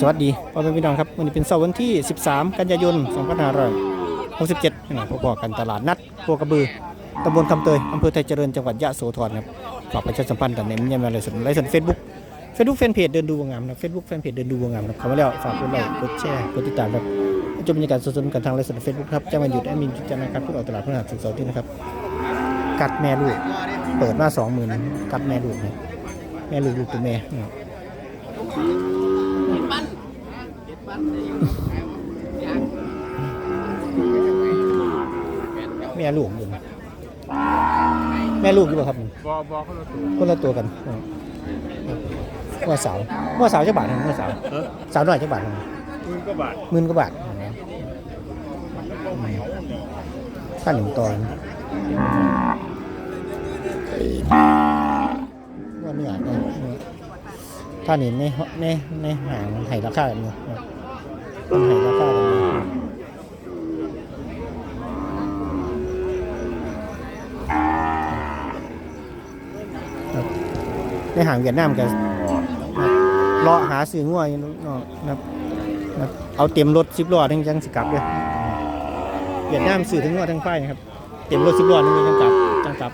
สวัสดีพ่อแม่พี่น้องครับวันนี้เป็นเสาร์วันที่ 13 กันยายน 2567นะครับพบกันตลาดนัดโคกระบือตำบลคำเตยอำเภอไทยเจริญจังหวัดยะโสธรครับฝากประชาสัมพันธ์กันในมิยามไลฟ์สดไลฟ์สดเฟซบุ๊กเฟซบุ๊กแฟนเพจเดินดูวงงามนะเฟซบุ๊กแฟนเพจเดินดูวงงามนะเข้ามาแล้วฝากกดไลค์กดแชร์กดติดตามครับชมบรรยากาศสดๆกันทางไลฟ์สดเฟซบุ๊กครับจ้างวันหยุดแอดมินจุดจันทร์นะครับทุกออกตลาดพฤหัสศุกร์เสาร์ที่นะครับกัดแม่ลูกเปิดมาสองหมื่นกัดแม่ลูกเนี่ยแม่ลูกลูกตัวแม่นะครับ แม่ลูกอยู่นะแม่ลูกอยู่ป่ะครับบอบอเขาเราตัวคนละตัวกันว่าสาวว่าสาวจะบาทหนึ่งว่าสาวสาวหน้อยจะบาทหนึ่งมึงก็บาทหมื่นกว่าบาทค่าหนึ่งตอนว่าเนื้อเนื้อเนื้อถ้านี่ในในในห่างมันให้ราคาเนาะมันให้ราคา ห่างเวียดนามกันเลาะหาซื้องวยนะครับเอาเต็มรถสิบล้อทั้งจังสิกลับเลยเวียดนามซื้อทั้งงัวทั้งไฟนะครับ เต็มรถสิบล้อนึงจังกลับจังกลับ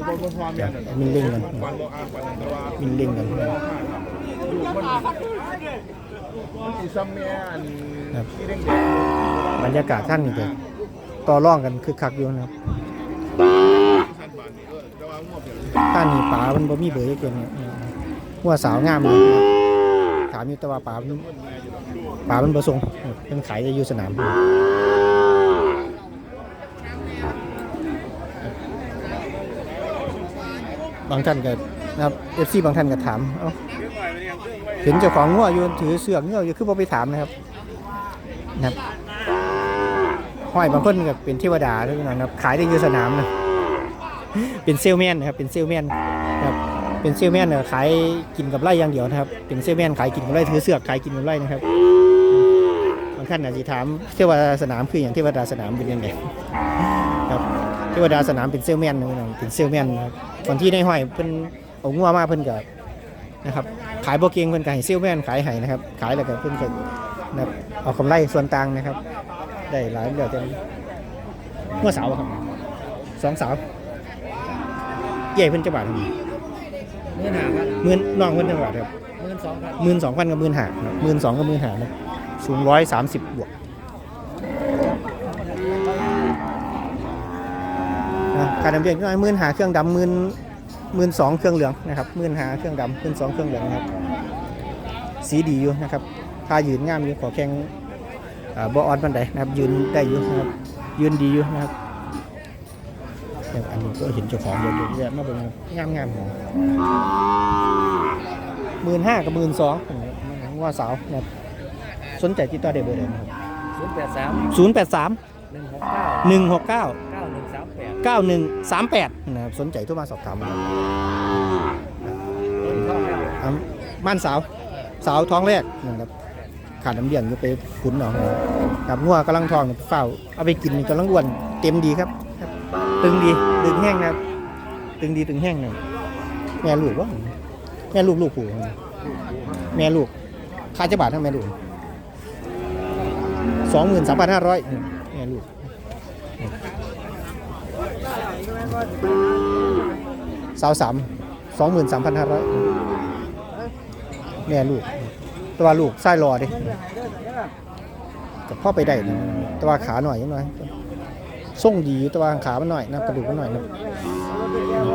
บบอบอพร้อมเดี๋เนี่ยวยมินเล่งกันมินเล่งกันบรรยากาศท่านนี่ก็ต่อร่องกันคือคักอยู่นะครับ ท่านนี่ป๋ามันบ่มีเบอร์เกินหัวสาวงามเลยถามอยู่แต่ว่าป๋ามันป๋ามันประสงค์เป็นขายจะอยู่สนามบางท่านก็นะครับเอฟซีบางท่านก็ถามเอ้าเห็นเจ้าของงัวอยู่ถือเสือกงัวอยู่คือบ่ไปถามนะครับนะครับห้อยบางคนก็เป็นเทวดาด้วยนะครับขายได้อยู่สนามนะ เป็นเซลแมนนะครับเป็นเซลแมนนะครับเป็นเซลแมนเนี่ยขายกินกับไร่อย่างเดียวนะครับเป็นเซลแมนขายกินกับไร่ถือเสือกขายกินกับไร่นะครับบางท่านอาจจะถามเทวดาสนามคืออย่างเทวดาสนามเป็นยังไงครับเทวดาสนามเป็นเซลแมนนะครับเป็นเซลแมนนะครับตอนที่ในห้อยเพิ่นเอางัวมาเพิ่นก็นะครับขายโบเกงเพิ่นก็ให้เซลแมนขายให้นะครับ ขายแล้วก็เพิ่นก็นะครับเอากำไรส่วนต่างนะครับ ได้หลายเดือนเต็มงัวสาวครับสองสาว ใหญ่เพิ่นจะบาทเท่าไหร่มื่นหาครับหมื่นน้องเพิ่นจะบาทครับมื่นสองพันหมื่นสองพันกับหมื่นห้าครับหมื่นสองกับหมื่นห้านะสูงร้อยสามสิบบวกนะการดำเนินก็หมื่นหาเครื่องดำหมื่นหมื่นสองเครื่องเหลืองนะครับหมื่นหาเครื่องดำหมื่นสองเครื่องเหลืองนะครับ สีดีอยู่นะครับถ้ายืนงามอยู่ขอแข่งอ่าบอออนปันใดนะครับยืนได้อยู่นะครับยืนดีอยู่นะครับ แต่อันนี้ก็เห็นเจ้าของเยอะๆแยะมาเป็นงามงามๆของหมื่นห้ากับหมื่นสองว่าสาวนะครับสนใจติดต่อได้เบอร์ใดนะครับศูนย์แปดสามศูนย์แปดสามหนึ่งหกเก้าหนึ่งหกเก้าเก้าหนึ่งสามแปดเก้าหนึ่งสามแปดนะครับสนใจโทรมาสอบถามนะครับต้นข้าวแล้วอ่าม่านสาวสาวท้องแรกนะครับขาดน้ำเลี้ยงอยู่ไปขุนหนองกับงัวกำลังทองเนี่ยเฝ้าเอาไปกินนี่กำลังอ้วนเต็มดีครับครับ ตึงดีตึงแห้งนะตึงดีตึงแห้งนะแม่ลูกวะแม่ลูกลูกผู้ครับแม่ลูกค่าจะบาทเท่าแม่ลูกสองหมื่นสามพันห้าร้อยแม่ลูกสาวสามสองหมื่นสามพันห้าร้อยแม่ลูกตัวลูกไส้รอดิกับพ่อไปได้นะตัวขาหน่อยยังไง ส่งดีแตัวาขามันหน่อยนะกระดูกมันหน่อยนะ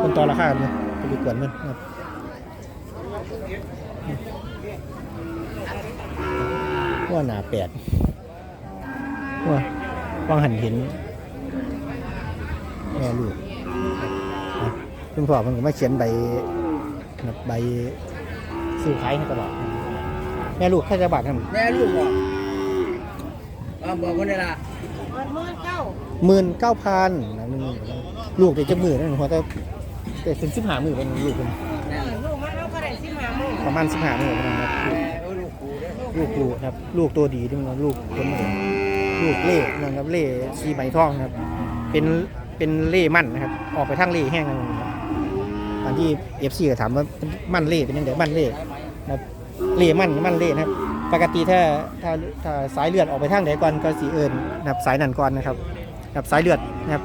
คนต่อราคาเนี่ยไปดูกวนมันนะว่าหนาแปดว่าว่างหันเห็นแม่ลูกคุณพ่อมันก็มาเขียนใบใบซื้อขายให้ตลอดแม่ลูกแค่จะบาทกันแม่ลูกบอกบอกคนนี้ละ หมื่นเก้าพันนะมึงลูกเดี๋ยวจะหมื่นนั่นหัวแต่แต่ถึงสิบห้าหมื่นเป็นลูกเป็นแม่ลูกมันเอาก็ได้สิมาโมงประมาณสิบห้าหมื่นนะครับแม่เออลูกกูเด้อลูกลูกครับ ลูกตัวดีด้วยนะลูกคนเหมือนลูกเล่นะครับเล่ชีไหมทองนะครับ เป็นเป็นเล่มั่นนะครับ ออกไปทางเล่แห้งนะครับอันที่ FC ก็ถามว่ามันเล่เป็นยังไงมันเล่นะครับเล่มันมันเล่นะครับ ปกติถ้าถ้าถ้าสายเลือดออกไปทางไหนก่อนก็สีเอิญนะครับสายนั่นก่อนนะครับ ครับสายเลือดนะครับ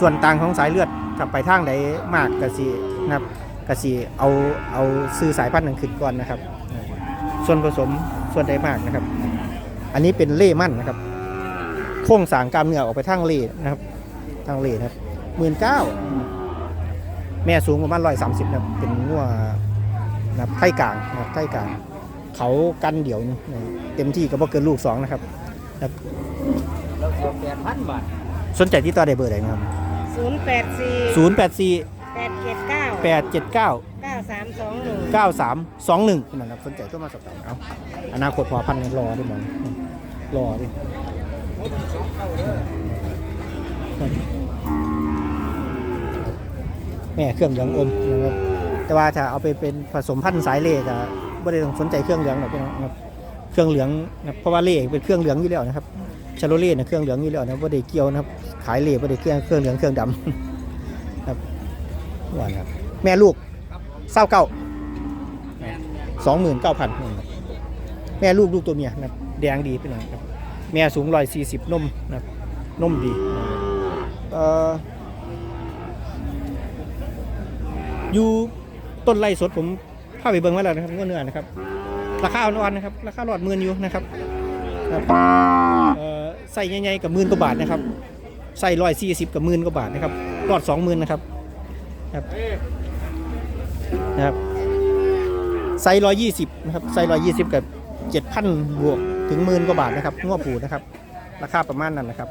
ส่วนต่างของสายเลือดกับไปทางไหนมากกสีนะครับกสีเอาเอาซื้อสายพันธุ์นั้นขึ้นก่อนนะครับ ส่วนผสมส่วนใดมากนะครับ อันนี้เป็นเล่มั่นนะครับโครงสางกล้ามเนื้อออกไปทางเล่นะครับทางเล่นะครับหมื่นเก้าแม่สูงประมาณร้อยสามสิบนะเป็นงัวนะครับไทยกลางนะไทยกลาง เขากันเดี่ยวเต็มที่ก็บ่เกินลูกสองนะครับเราเอาแปดพันบาท สนใจที่ต่อได้เบอร์ไหนนะครับศูนย์แปดสี่ศูนย์แปดสี่แปดเจ็ดเก้าแปดเจ็ดเก้า เก้าสามสองหนึ่งเก้าสามสองหนึ่งนะครับสนใจก็มาสอบถามเอาอนาคตพอพันธุ์รอด้วยมั้งรอด้วยแม่เครื่องเหลืองอมนะครับแต่ว่าถ้าเอาไปเป็นผสมพันธุ์สายเล่ก็ไม่ได้ต้องสนใจเครื่องเหลืองหรอกพี่น้องครับเครื่องเหลืองนะครับเพราะว่าเล่เป็นเครื่องเหลืองอยู่แล้วนะครับ ชาโลเล่นี่ยเครื่องเหลืองอยู่แล้วนะไม่ได้เกี่ยวนะครับ ขายเล่ไม่ได้เครื่องเครื่องเหลืองเครื่องดำครับหวานครับ แม่ลูกเศร้าเก้าสองหมื่นเก้าพันแม่ลูกลูกตัวเมียนะแดงดีพี่น้องครับ แม่สูงร้อยสี่สิบนมนะนมดีเอ่ออยู่ต้นไร่สดผมพาไปเบิ่งมาแล้วนะครับงวดเนื้อนะครับ ราคาอ่อนๆนะครับ ราคาหลอดหมื่นอยู่นะครับครับ ใส่ใหญ่ๆกับหมื่นกว่าบาทนะครับใส่ร้อยสี่สิบกับหมื่นกว่าบาทนะครับหลอดสองหมื่นนะครับครับนะครับใส่ร้อยยี่สิบนะครับใส่ร้อยยี่สิบกับเจ็ดพันบวกถึงหมื่นกว่าบาทนะครับงวดผูนะครับ ราคาประมาณนั้นนะครับ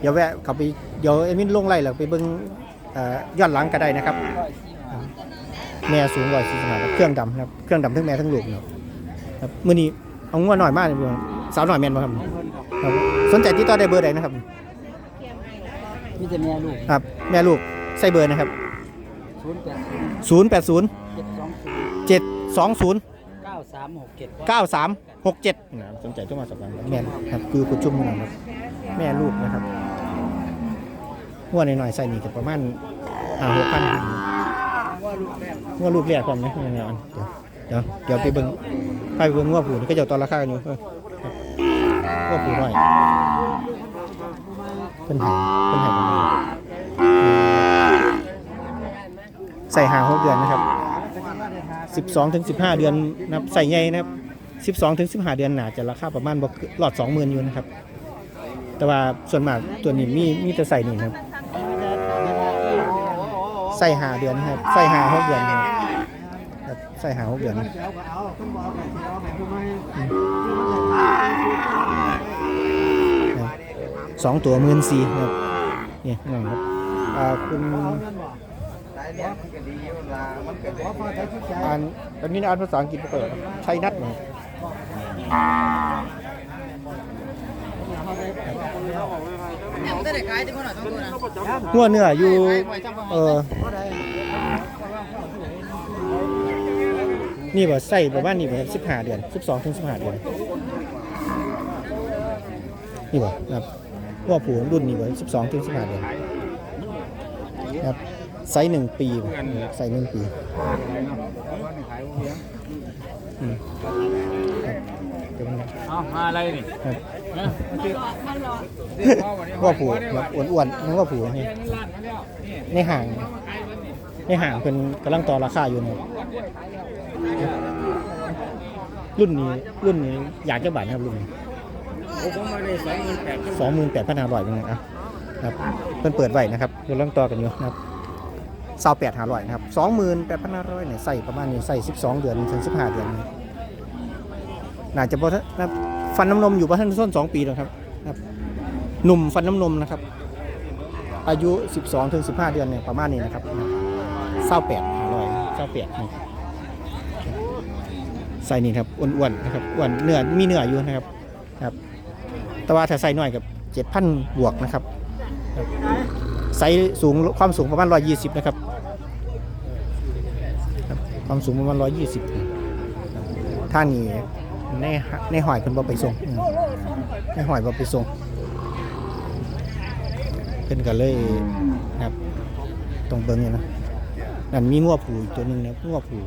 เดี๋ยวแวะเขาไปเดี๋ยวเอ็มินลงไล่แล้วไปเบิ่งอ่อย้อนหลังก็ได้นะครับ แม่สูงร้อยสี่สิบห้าเครื่องดำนะครับ เครื่องดำทั้งแม่ทั้งลูกเนาะครับมื้อนี้เอางัวหน่อยมากเลยสาวหน่อยแมนบ่ครับ ครับสนใจติดต่อได้เบอร์ใดนะครับ มีแต่แม่ลูกครับ แม่ลูกใส่เบอร์นะครับ ศูนย์แปดศูนย์080 เจ็ดสองศูนย์720 เก้าสามหกเจ็ด 9367นะครับสนใจต้องมาสอบถามแม่นครับคือคุณจุ่มนะครับ แม่ลูกนะครับงัวหน่อยๆใส่นี่ก็ประมาณอ่า6,000งัวลูกแรกพร้อมนะเดี๋ยวเดี๋ยวเดี๋ยวไปเบิ่งไปเบิ่งงัวผูนี่ก็จะต่อราคากันอยู่ เออครับงัวผูน้อยเพิ่นให้เพิ่นห้กันมาใส่หาหกเดือนนะครับ12ถึง15เดือนนะครับใส่ใหญ่นะครับ12ถึง15เดือนหนาจะราคาประมาณบ่เกินหลอด20,000อยู่นะครับ แต่ว่าส่วนมากตัวนี้มีมีแต่ใส่นี่นะครับใส่หาเดือนครับใส่หาหกเดือนนะครับใส่หาหกเดือนนะ สองตัวหมื่นสี่นะครับนี่นั่นครับอ่าคุณอ่านตอนนี้อ่านภาษาอังกฤษเปิดครับใช้นัดนะครับหัวเนื้ออยู่เออนี่บ่ใส่ประมาณนี้บ่ครับสิบห้าเดือนสิบสองถึงสิบห้าเดือน นี่บ่ครับหัวผูรุ่นนี้บ่สิบสองถึงสิบห้าเดือนครับไซส์หนึ่งปีบ่ไซส์หนึ่งปีอืมครับเดี๋ยวมันครับเอามาอะไรนี่ครับนะมาซื้อหัวผูครับอ้วนๆนั่นหัวผูนี่ร้านมาแล้วนี่ในห่างในห่างเป็นกำลังต่อราคาอยู่นะครับรุ่นนี้รุ่นนี้อยากจะบาทนะครับรุ่นนี้โอ้ ผมมาได้สองหมื่นแปดสองหมื่นแปดพันห้าร้อยเป็นไงอะครับเพิ่นเปิดไว้นะครับกำลังต่อกันอยู่นะครับสาวแปดห้าร้อยนะครับสองหมื่นแปดพันห้าร้อยเนี่ยใส่ประมาณนี้ใส่สิบสองเดือนถึงสิบห้าเดือนนะหน้าจะพอนะครับฟันน้ำนมอยู่ประมาณส้นสองปีแล้วครับครับ หนุ่มฟันน้ำนมนะครับ อายุ12ถึง15เดือนเนี่ยประมาณนี้นะครับเศร้าแปดห้าร้อยเศร้าแปดใส่นี่ครับอ้วนๆนะครับอ้วนเนื้อมีเนื้ออยู่นะครับครับ แต่ว่าถ้าใส่น้อยกับ7,000บวกนะครับไซส์สูงความสูงประมาณ120นะครับนะครับ ความสูงประมาณ120ครับท่านี้ในในหอยเพิ่นบ่ไปส่งในหอยบ่ไปส่งเพิ่นก็เลยนะครับต้องเบิ่งอยู่นะนั่นมีงัวผูอีกตัวหนึ่งนะครับงัวผู